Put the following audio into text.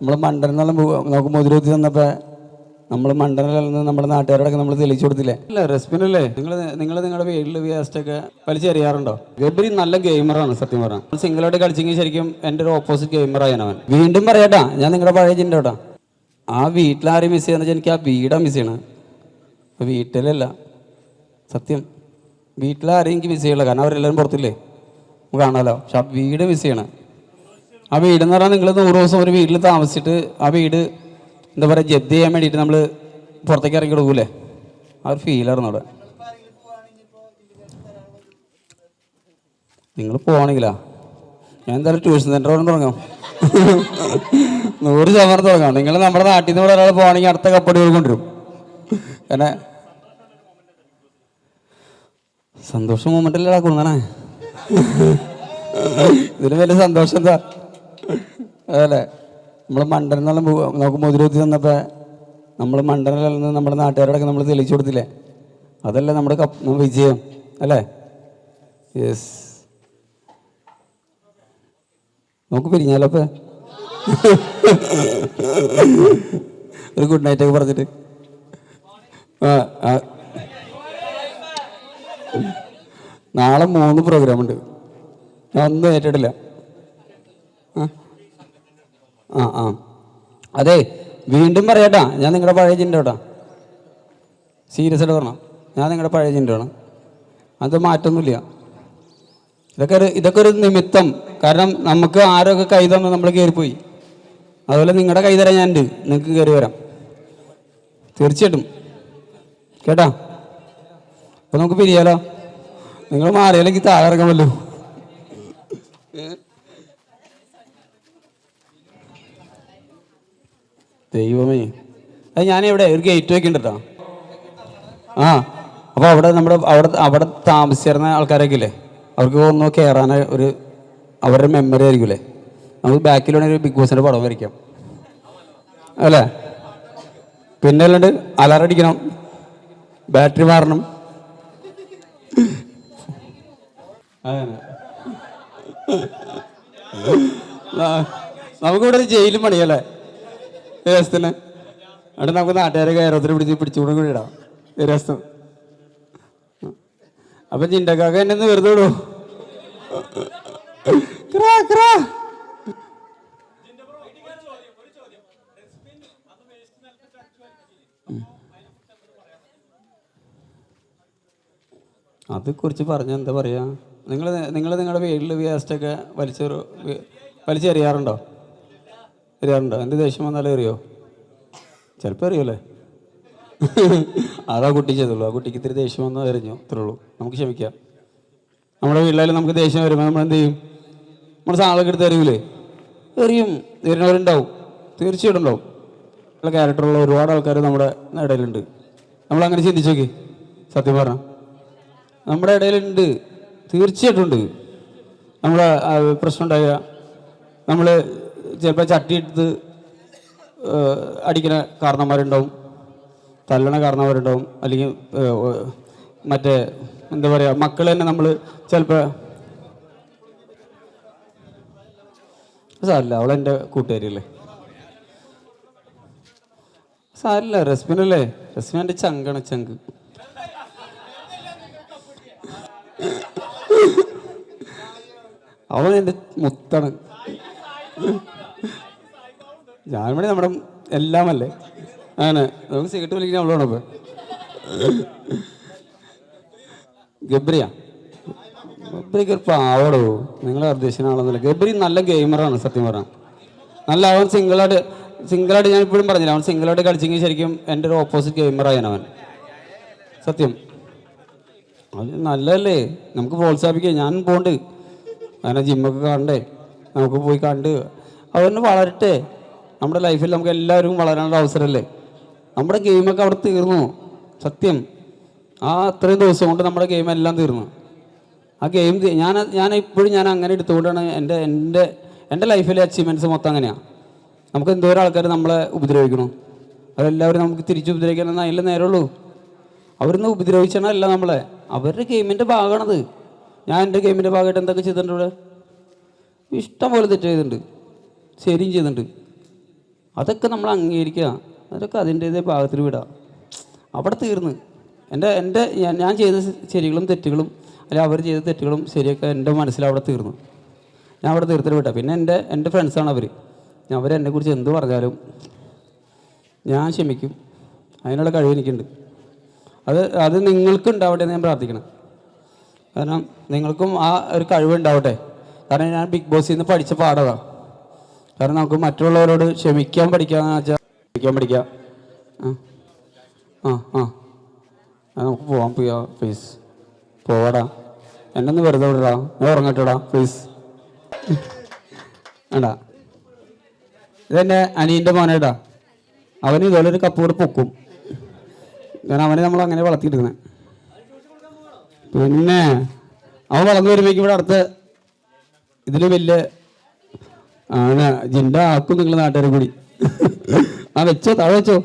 നമ്മൾ മണ്ടനെല്ലാം നമുക്ക് മുതിരൂത്തി തന്നപ്പോൾ നമ്മൾ മണ്ടനിൽ നമ്മുടെ നാട്ടുകാരോടൊക്കെ നമ്മൾ തെളിയിച്ചു കൊടുത്തില്ലേ? അല്ല റെസ്പിൻ അല്ലേ നിങ്ങൾ നിങ്ങൾ നിങ്ങളുടെ വീട്ടിൽ വേസ്റ്റൊക്കെ വലിച്ചെറിയാറുണ്ടോ? ഗബ്രി നല്ല ഗെയിമറാണ് സത്യം പറഞ്ഞാൽ സിംഗിളോട്ട് കളിച്ചെങ്കിൽ ശരിക്കും എന്റെ ഒരു ഓപ്പോസിറ്റ് ഗെയിമറായാണ് അവൻ. വീണ്ടും പറയട്ടാ ഞാൻ നിങ്ങളുടെ പഴയ ചിന്ത കേട്ടാ ആ വീട്ടിലാരെയും മിസ് ചെയ്യുന്ന വെച്ചാൽ എനിക്ക് ആ വീടാണ് മിസ് ചെയ്യണത് വീട്ടിലല്ല സത്യം. വീട്ടിലാരെയും എനിക്ക് മിസ് ചെയ്യില്ല കാരണം അവരെല്ലാവരും പുറത്തില്ലേ? നമുക്ക് കാണാമല്ലോ പക്ഷെ ആ വീട് മിസ് ചെയ്യണം. ആ വീട് എന്ന് പറഞ്ഞാൽ നിങ്ങൾ നൂറ് ദിവസം ഒരു വീട്ടിൽ താമസിച്ചിട്ട് ആ വീട് എന്താ പറയുക ജപ്തി ചെയ്യാൻ വേണ്ടിയിട്ട് നമ്മൾ പുറത്തേക്ക് ഇറങ്ങി കൊടുക്കൂലേ ആ ഒരു ഫീലായിരുന്നു അവിടെ. നിങ്ങൾ പോവാണെങ്കിലാ? ഞാൻ എന്തായാലും ട്യൂഷൻ സെന്റർ അവിടെ തുടങ്ങാം. നൂറ് ശതമാനം തുടങ്ങാം. നിങ്ങൾ നമ്മുടെ നാട്ടിൽ നിന്ന് ഒരാൾ പോവാണെങ്കിൽ അടുത്ത കപ്പടി കൊണ്ടുവരും കാരണം സന്തോഷം മൂമെന്റല്ലേ കുന്നണേ ഇതിന് വലിയ സന്തോഷം എന്താ? അതല്ലേ നമ്മൾ മണ്ടനെല്ലാം നമുക്ക് മുതിരൂത്തി തന്നപ്പോൾ നമ്മൾ മണ്ടനിൽ നമ്മുടെ നാട്ടുകാരോടൊക്കെ നമ്മൾ തെളിയിച്ചു കൊടുത്തില്ലേ? അതല്ലേ നമ്മുടെ കപ്പ് വിജയം അല്ലേ? യെസ് നമുക്ക് പിരിഞ്ഞാലോ അപ്പൊ ഒരു ഗുഡ് നൈറ്റ് ഒക്കെ പറഞ്ഞിട്ട്. നാളെ മൂന്ന് പ്രോഗ്രാം ഉണ്ട്. ഞാൻ ഒന്നും ഏറ്റിട്ടില്ല ആ ആ അതെ വീണ്ടും പറയാട്ടാ. ഞാൻ നിങ്ങളുടെ പഴയ ചിന്ത കേട്ടാ. സീരിയസ് ആയിട്ട് പറഞ്ഞോ. ഞാൻ നിങ്ങളുടെ പഴയ ചിന്തയാണ് അത് മാറ്റൊന്നുമില്ല. ഇതൊക്കെ ഒരു ഇതൊക്കെ ഒരു നിമിത്തം. കാരണം നമുക്ക് ആരൊക്കെ കൈ തന്നു നമ്മൾ കയറിപ്പോയി അതുപോലെ നിങ്ങളുടെ കൈ തരാൻ ഞാനുണ്ട്. നിങ്ങൾക്ക് കയറി വരാം. തീർച്ചയായിട്ടും. കേട്ടാ? അപ്പം നമുക്ക് പിരിയാലോ? നിങ്ങൾ മാറിയാലെങ്കിൽ താഴെ ഇറങ്ങാമല്ലോ ദൈവമേ. അത് ഞാനിവിടെ ഒരു ഗേറ്റ് വെക്കണ്ടോ ആ അപ്പോൾ അവിടെ നമ്മുടെ അവിടെ അവിടെ താമസിച്ചിരുന്ന ആൾക്കാരൊക്കെ ഇല്ലേ അവർക്ക് ഒന്ന് കയറാൻ ഒരു അവരുടെ മെമ്മറി ആയിരിക്കില്ലേ? നമുക്ക് ബാക്കിൽ ഒരു ബിഗ് ബോസിന്റെ പടം വരയ്ക്കാം. അല്ലേ? പിന്നെ അല്ലാണ്ട് അലാറം അടിക്കണം. ബാറ്ററി മാറണം. ആ, നമുക്കിവിടെ ജയിലും പണിയല്ലേ? രസത്തിന് അവിടെ നമുക്ക് നാട്ടുകാരെ കയറത്തിൽ പിടിച്ച് പിടിച്ചുകൂടെ കൂടി ഇടാം. രസം? അപ്പൊ ചിന്തക്കാക്ക എന്നെ ഒന്ന് വെറുതെ വിടൂ. ക്രാ. അതേക്കുറിച്ച് പറഞ്ഞ എന്താ പറയാ? നിങ്ങൾ നിങ്ങൾ നിങ്ങളുടെ വീട്ടിൽ വേസ്റ്റൊക്കെ വലിച്ചെറു വലിച്ചെറിയാറുണ്ടോ? എറിയാറുണ്ടോ എന്റെ ദേഷ്യം വന്നാലും എറിയോ? ചിലപ്പോൾ അറിയല്ലേ അതാ കുട്ടി ചെയ്തുള്ളൂ. ആ കുട്ടിക്ക് ഇത്തിരി ദേഷ്യം വന്നാൽ എറിഞ്ഞു. ഇത്രേ ഉള്ളൂ. നമുക്ക് ക്ഷമിക്കാം. നമ്മുടെ വീട്ടിലായാലും നമുക്ക് ദേഷ്യം വരുമ്പോൾ നമ്മൾ എന്ത് ചെയ്യും? നമ്മുടെ സാധനമൊക്കെ എടുത്ത് എറിയൂലേ? എറിയും. എറിഞ്ഞവരുണ്ടാവും തീർച്ചയായിട്ടും ഉണ്ടാവും. നല്ല ക്യാരക്ടറുള്ള ഒരുപാട് ആൾക്കാർ നമ്മുടെ ഇടയിലുണ്ട്. നമ്മൾ അങ്ങനെ ചിന്തിച്ചു സത്യം പറഞ്ഞാൽ നമ്മുടെ ഇടയിലുണ്ട്. തീർച്ചയായിട്ടും ഉണ്ട്. നമ്മളെ പ്രശ്നം ഉണ്ടായ നമ്മൾ ചിലപ്പോൾ ചട്ടി എടുത്ത് അടിക്കുന്ന കാരണന്മാരുണ്ടാവും തല്ലണ കാരണന്മാരുണ്ടാവും അല്ലെങ്കിൽ മറ്റേ എന്താ പറയുക മക്കൾ തന്നെ നമ്മൾ ചിലപ്പോൾ സാറില്ല അവളെന്റെ കൂട്ടുകാരിയല്ലേ? സാറില്ല റസ്മിനല്ലേ? റസ്മിൻ എന്റെ ചങ്കാണ് ചങ്ക്. അവൻ എന്റെ മുത്താണ്. ജാൻമണി നമ്മുടെ എല്ലാമല്ലേ? അങ്ങനെ നമുക്ക് സിഗരറ്റ് വലിക്കുന്ന അവളാണ് ഇപ്പൊ. ഗബ്രിയ. ഗബ്രിക്ക് ഒരു പാവടോ? നിങ്ങൾ അർദ്ദേശനാണെന്നല്ല ഗബ്രി നല്ല ഗെയിമറാണ് സത്യം പറഞ്ഞാൽ നല്ല അവൻ സിംഗിളായിട്ട് സിംഗിളായിട്ട് ഞാൻ ഇപ്പോഴും പറഞ്ഞില്ല. അവൻ സിംഗിളായിട്ട് കളിച്ചെങ്കിൽ ശരിക്കും എന്റെ ഒരു ഓപ്പോസിറ്റ് ഗെയിമറായാണ് അവൻ. സത്യം. അത് നല്ലതല്ലേ? നമുക്ക് പ്രോത്സാഹിപ്പിക്കാം. ഞാൻ പോണ്ട്. അങ്ങനെ ജിമ്മൊക്കെ കാണണ്ടേ? നമുക്ക് പോയി കണ്ട്. അതൊന്ന് വളരട്ടെ. നമ്മുടെ ലൈഫിൽ നമുക്ക് എല്ലാവരും വളരാനുള്ള അവസരമല്ലേ? നമ്മുടെ ഗെയിമൊക്കെ അവിടെ തീർന്നു. സത്യം. ആ അത്രയും ദിവസം കൊണ്ട് നമ്മുടെ ഗെയിം എല്ലാം തീർന്നു. ആ ഗെയിം ഞാൻ ഞാൻ ഇപ്പോഴും ഞാൻ അങ്ങനെ എടുത്തുകൊണ്ടാണ് എന്റെ എന്റെ എന്റെ ലൈഫിലെ അച്ചീവ്മെന്റ്സ് മൊത്തം അങ്ങനെയാണ് നമുക്ക് എന്തോരം ആൾക്കാർ നമ്മളെ ഉപദ്രവിക്കണം. അതെല്ലാവരും നമുക്ക് തിരിച്ച് ഉപദ്രവിക്കണം അതിൽ നേരമുള്ളൂ അവരൊന്ന് ഉപദ്രവിച്ചണല്ല നമ്മളെ. അവരുടെ ഗെയിമിന്റെ ഭാഗമാണത്. ഞാൻ എന്റെ ഗെയിമിന്റെ ഭാഗമായിട്ട് എന്തൊക്കെ ചെയ്തിട്ടുണ്ട് ഇഷ്ടം പോലെ തെറ്റ് ചെയ്തിട്ടുണ്ട്. ശരിയും ചെയ്തിട്ടുണ്ട്. അതൊക്കെ നമ്മൾ അംഗീകരിക്കുക. അതൊക്കെ അതിന്റേതേ ഭാഗത്തിൽ വിടുക അവിടെ തീർന്ന്. എന്റെ എന്റെ ഞാൻ ചെയ്ത ശരികളും തെറ്റുകളും അല്ലെങ്കിൽ അവർ ചെയ്ത തെറ്റുകളും ശരിയൊക്കെ എന്റെ മനസ്സിൽ അവിടെ തീർന്നു. ഞാൻ അവിടെ തീർത്തിട്ട് വിട്ടാ. പിന്നെ എന്റെ എന്റെ ഫ്രണ്ട്സാണ് അവർ ഞാൻ കുറിച്ച് എന്ത് പറഞ്ഞാലും ഞാൻ ക്ഷമിക്കും. അതിനുള്ള കഴിവ് എനിക്കുണ്ട്. അത് അത് നിങ്ങൾക്ക് ഉണ്ടാവട്ടെ എന്ന് ഞാൻ പ്രാർത്ഥിക്കണം. കാരണം നിങ്ങൾക്കും ആ ഒരു കഴിവ് ഉണ്ടാവട്ടെ കാരണം ഞാൻ ബിഗ് ബോസിൽ നിന്ന് പഠിച്ച പാഠമാണ് കാരണം നമുക്ക് മറ്റുള്ളവരോട് ക്ഷമിക്കാൻ പഠിക്കാന്ന് വെച്ചാൽ ക്ഷമിക്കാൻ പഠിക്കാം. ആ ആ നമുക്ക് പോവാം പ്രിയ പ്ലീസ് പോവാടാ. എന്നെ ഒന്ന് വെറുതെ വിടടാ. ഞാൻ ഉറങ്ങട്ടെടാ പ്ലീസ് വേണ്ട. ഇതെന്റെ അനിയന്റെ മോനേടാ അവന് ഇതുപോലെ ഒരു കപ്പ് കൂടെ പൊക്കും. കാരണം അവനെ നമ്മൾ അങ്ങനെ വളർത്തിയെടുക്കുന്നത് പിന്നെ അവൻ വളർന്നു വരുമ്പോഴേക്കും ഇവിടെ അടുത്ത് ഇതിൽ വലിയ ആണ് ജിന്റെ ആക്കും നിങ്ങൾ നാട്ടുകാരെ കൂടി. ആ വെച്ചോ താഴെ വെച്ചോ.